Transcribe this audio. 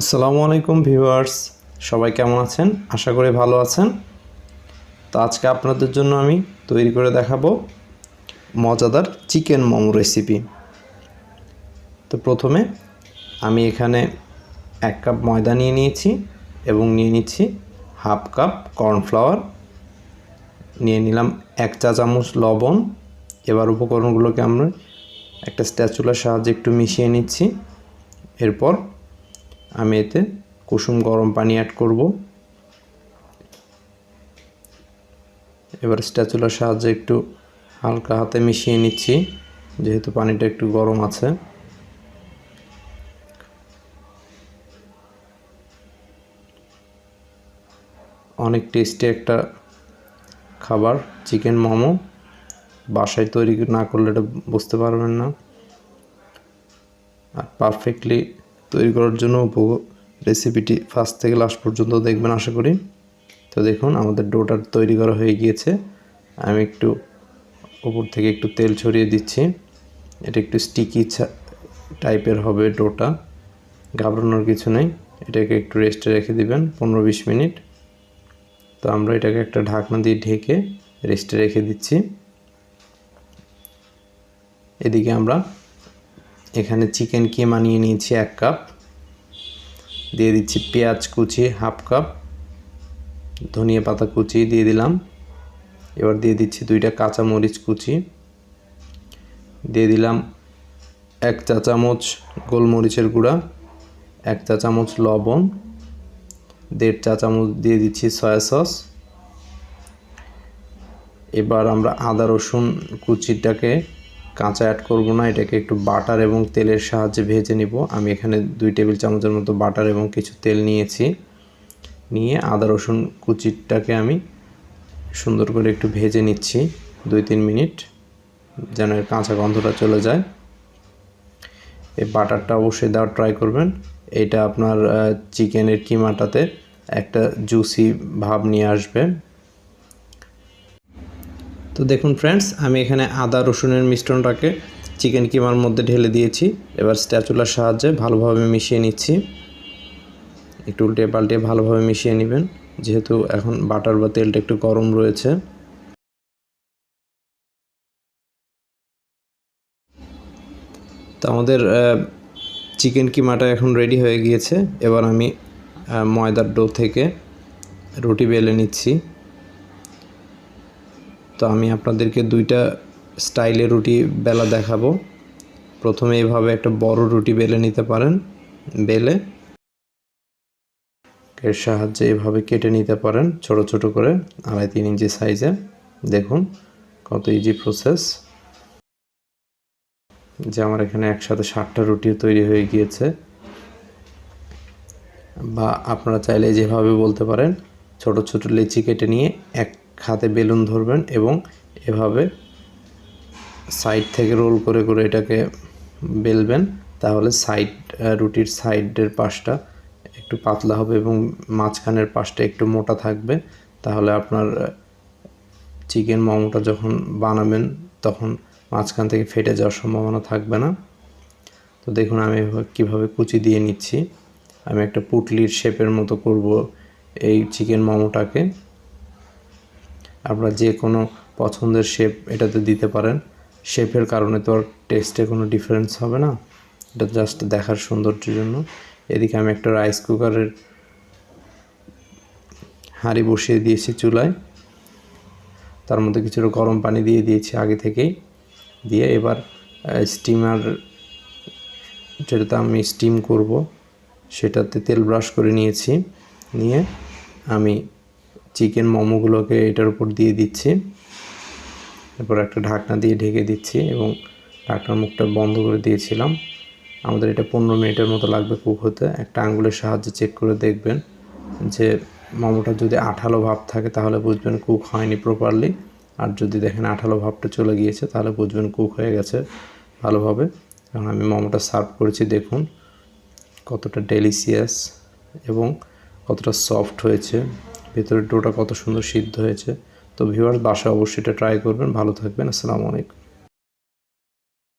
আসসালামু আলাইকুম ভিউয়ার্স, সবাই কেমন আছেন? আশা করি ভালো আছেন। তো আজকে আপনাদের জন্য আমি তৈরি করে দেখাবো মজাদার চিকেন মোমো রেসিপি তো প্রথমে আমি এখানে এক কাপ ময়দা নিয়ে নিয়েছি এবং নিয়ে নিচ্ছি হাফ কাপ কর্নফ্লাওয়ার। নিয়ে নিলাম এক চা চামচ লবণ। এবার উপকরণগুলোকে আমরা একটা স্ট্যাচুলার সাহায্যে একটু মিশিয়ে নিচ্ছি। এরপর আমি এতে কুসুম গরম পানি অ্যাড করব। এবার স্ট্যাচুলার সাহায্যে একটু হালকা হাতে মিশিয়ে নিচ্ছি, যেহেতু পানিটা একটু গরম আছে। অনেক টেস্টি একটা খাবার, চিকেন মোমো। বাসায় তৈরি না করলে এটা বুঝতে পারবেন না। আর পারফেক্টলি তৈরি করার জন্য উপভোগ রেসিপিটি ফার্স্ট থেকে লাস্ট পর্যন্ত দেখবেন, আশা করি। তো দেখুন, আমাদের ডোটা তৈরি করা হয়ে গিয়েছে। আমি একটু উপর থেকে একটু তেল ছড়িয়ে দিচ্ছি। এটা একটু স্টিকি টাইপের হবে ডোটা। ঘাবড়ানোর কিছু নেই। এটাকে একটু রেস্টে রেখে দিবেন পনেরো বিশ মিনিট। তো আমরা এটাকে একটা ঢাকনা দিয়ে ঢেকে রেস্টে রেখে দিচ্ছি। এদিকে আমরা এখানে চিকেন কিমা নিয়ে নিয়েছি এক কাপ দিয়ে দিচ্ছি পেঁয়াজ কুচি হাফ কাপ ধনিয়া পাতা কুচি দিয়ে দিলাম। এবার দিয়ে দিচ্ছি দুইটা কাঁচা মরিচ কুচি। দিয়ে দিলাম এক চা চামচ গোলমরিচের গুঁড়া, এক চা চামচ লবণ, দেড় চা চামচ দিয়ে দিচ্ছি সয়া সস। এবার আমরা আদা রসুন কুচিটাকে কাঁচা অ্যাড করব না, এটাকে একটু বাটার এবং তেলের সাহায্যে ভেজে নিব। আমি এখানে দুই টেবিল চামচের মতো বাটার এবং কিছু তেল নিয়েছি। নিয়ে আদা, রসুন কুচিটাকে আমি সুন্দর করে একটু ভেজে নিচ্ছি দুই তিন মিনিট, যেন এর কাঁচা গন্ধটা চলে যায়। এই বাটারটা অবশ্যই দেওয়ার ট্রাই করবেন। এটা আপনার চিকেনের কিমাটাতে একটা জুসি ভাব নিয়ে আসবে। তো দেখুন ফ্রেন্ডস আমি এখানে আদা, রসুনের মিশ্রণটাকে চিকেন কিমার মধ্যে ঢেলে দিয়েছি। এবার স্ট্যাচুলার সাহায্যে ভালোভাবে মিশিয়ে নিচ্ছি। একটু উল্টে পাল্টে ভালোভাবে মিশিয়ে নেবেন, যেহেতু এখন বাটার বা তেলটা একটু গরম রয়েছে। তো আমাদের চিকেন কিমাটা এখন রেডি হয়ে গিয়েছে। এবার আমি ময়দার ডো থেকে রুটি বেলে নিচ্ছি। তো আমি আপনাদেরকে দুইটা স্টাইলে রুটি বেলা দেখাবো। প্রথমে এভাবে একটা বড় রুটি বেলে নিতে পারেন, বেলে। এর সাহায্যে এভাবে কেটে নিতে পারেন, ছোট ছোট করে, আড়াই তিন ইঞ্চি সাইজে। দেখুন কত ইজি প্রসেস যে আমার এখানে একসাথে ষাটটা রুটি তৈরি হয়ে গিয়েছে। বা আপনারা চাইলে যেভাবে বলতে পারেন, ছোট ছোট লেচি কেটে নিয়ে এক হাতে বেলুন ধরবেন এবং এভাবে সাইড থেকে রোল করে করে এটাকে বেলবেন, তাহলে সাইড রুটির সাইডের পাশটা একটু পাতলা হবে এবং মাঝখানের পাশটা একটু মোটা থাকবে। তাহলে আপনার চিকেন মোমোটা যখন বানাবেন তখন মাঝখান থেকে ফেটে যাওয়ার সম্ভাবনা থাকবে না। তো দেখুন আমি কীভাবে কুচি দিয়ে নিচ্ছি। আমি একটা পুটলির শেপের মতো করব এই চিকেন মোমোটাকে। আপনারা যে কোনো পছন্দের শেপ এটাতে দিতে পারেন। শেপের কারণে তো আর টেস্টে কোনো ডিফারেন্স হবে না। এটা জাস্ট দেখার সৌন্দর্যের জন্য। এদিকে আমি একটা রাইস কুকারের হাঁড়ি বসিয়ে দিয়েছি চুলায়। তার মধ্যে কিছুটা গরম পানি দিয়ে দিয়েছি আগে থেকেই। দিয়ে এবার স্টিমার যেটাতে আমি স্টিম করব, সেটাতে তেল ব্রাশ করে নিয়েছি। নিয়ে আমি চিকেন মোমোগুলোকে এটার উপর দিয়ে দিচ্ছি। এরপর একটা ঢাকনা দিয়ে ঢেকে দিচ্ছি এবং ঢাকনার মুখটা বন্ধ করে দিয়েছিলাম। আমাদের এটা পনেরো মিনিটের মতো লাগবে কুক হতে। একটা আঙ্গুলের সাহায্যে চেক করে দেখবেন যে মোমোটা যদি আঠালো ভাব থাকে তাহলে বুঝবেন কুক হয়নি প্রপারলি আর যদি দেখেন আঠালো ভাবটা চলে গিয়েছে তাহলে বুঝবেন কুক হয়ে গেছে ভালোভাবে। কারণ আমি মোমোটা সার্ভ করেছি, দেখুন কতটা ডেলিসিয়াস এবং কতটা সফট হয়েছে। ভেতরের ডোটা কত সুন্দর সিদ্ধ হয়েছে। তো ভিউয়ার্স বাসা অবশ্যই এটা ট্রাই করবেন। ভালো থাকবেন। আসসালামু আলাইকুম।